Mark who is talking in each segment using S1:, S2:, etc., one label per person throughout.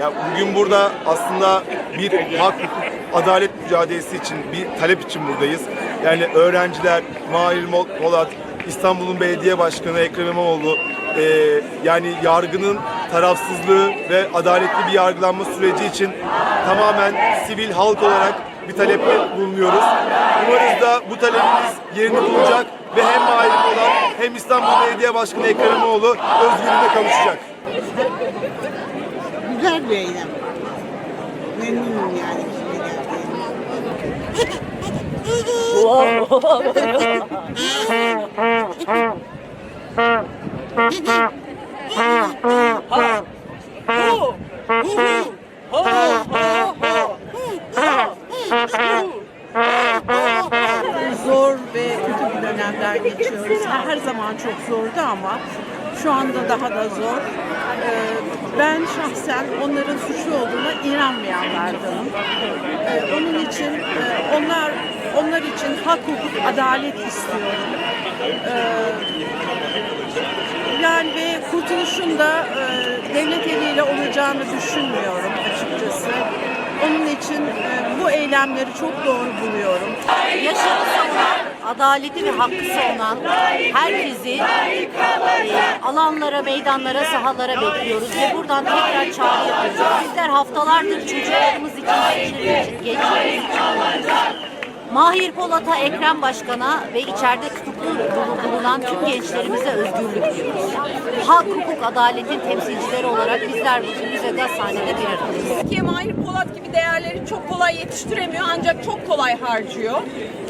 S1: Ya bugün burada aslında bir hak, adalet mücadelesi için, bir talep için buradayız. Yani öğrenciler, Mahir Polat, İstanbul'un belediye başkanı Ekrem İmamoğlu, e, yani yargının tarafsızlığı ve adaletli bir yargılanma süreci için tamamen sivil halk olarak bir talepte bulunuyoruz. Umarız da bu talebimiz yerini bulacak ve hem Mahir Polat hem İstanbul Belediye Başkanı Ekrem İmamoğlu özgürlüğüne kavuşacak.
S2: Bir eylem. Memnunum yani geldiğime. Zor ve kötü bir dönemler geçiyoruz. Her zaman çok zordu ama şu anda daha da zor. Ee, Ben şahsen onların suçlu olduğuna inanmayanlardanım. Ee, Onun için e, onlar onlar için hak, hukuk, adalet istiyorum. Ee, Yani ve kurtuluşun da e, devlet eliyle olacağını düşünmüyorum açıkçası. Onun için e, bu eylemleri çok doğru buluyorum.
S3: savunan, adaleti ve hakkısı olan herkesi alanlara, meydanlara, sahalara bekliyoruz ve buradan tekrar çağrı yapıyoruz. Bizler haftalardır çocuklarımız için, gençlerimiz için, Mahir Polat'a, Ekrem Başkan'a ve içeride tutuklu bulunan tüm gençlerimize özgürlük diyoruz. Hak, hukuk, adaletin temsilcileri olarak bizler bugün Müze Gazhane'de bir aradayız.
S4: Türkiye Mahir Polat gibi değerleri çok kolay yetiştiremiyor ancak çok kolay harcıyor.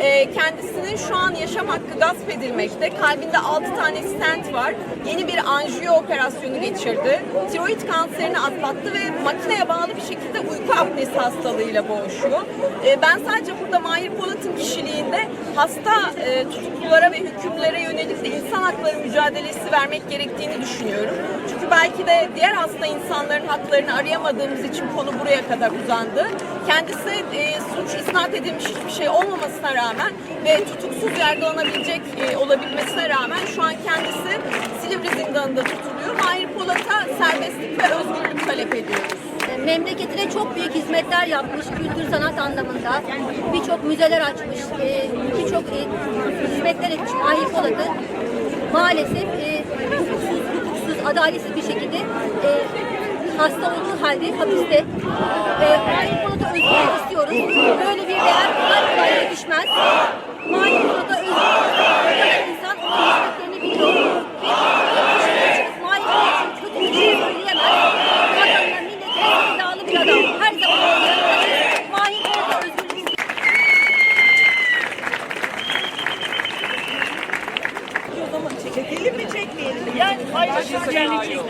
S4: Ee, kendisinin şu an yaşam hakkı gasp edilmekte. Kalbinde 6 tane stent var. Yeni bir anjiyo operasyonu geçirdi. Tiroid kanserini atlattı ve makineye bağlı bir şekilde uyku apnesi hastalığıyla boğuşuyor. Ee, ben sadece burada Mahir Polat'ın kişiliğinde hasta e, tutuklulara ve hükümlere yönelik de insan hakları mücadelesi vermek gerektiğini düşünüyorum. Çünkü belki de diğer hasta insanların haklarını arayamadığımız için konu buraya kadar uzandı. Kendisi e, suç isnat edilmiş hiçbir şey olmamasına rağmen ve tutuksuz yargılanabilecek e, olabilmesine rağmen şu an kendisi Silivri zindanında tutuluyor. Mahir Polat'a serbestlik ve özgürlük talep ediyoruz.
S5: memleketine çok büyük hizmetler yapmış kültür sanat anlamında. Birçok müzeler açmış, e, birçok e, hizmetler etmiş Mahir Polat'ı. Maalesef e, adaletsiz bir şekilde e, hasta olduğu halde hapiste. E, Mahir Polat'a özgürlük istiyoruz. Böyle bir değer kolay kolay yetişmez. Mahir Polat'a özgürlük Çekelim mi çekmeyelim mi? Yani paylaşılacağını çekelim.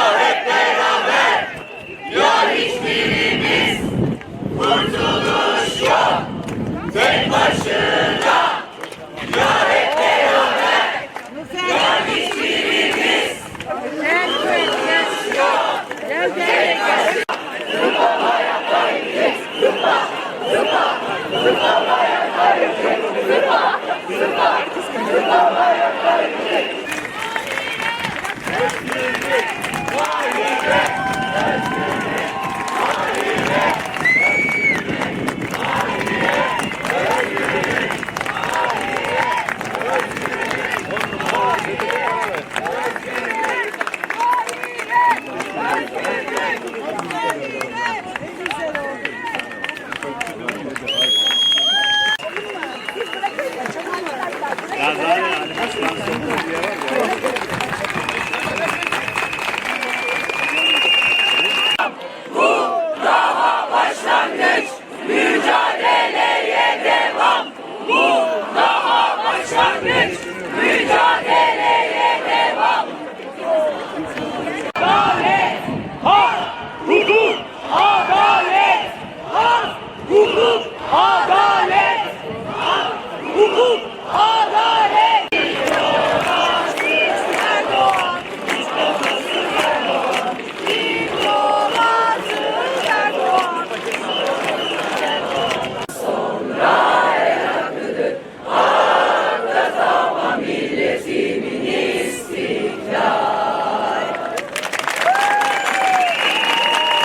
S5: Hep beraber yol işbirliği.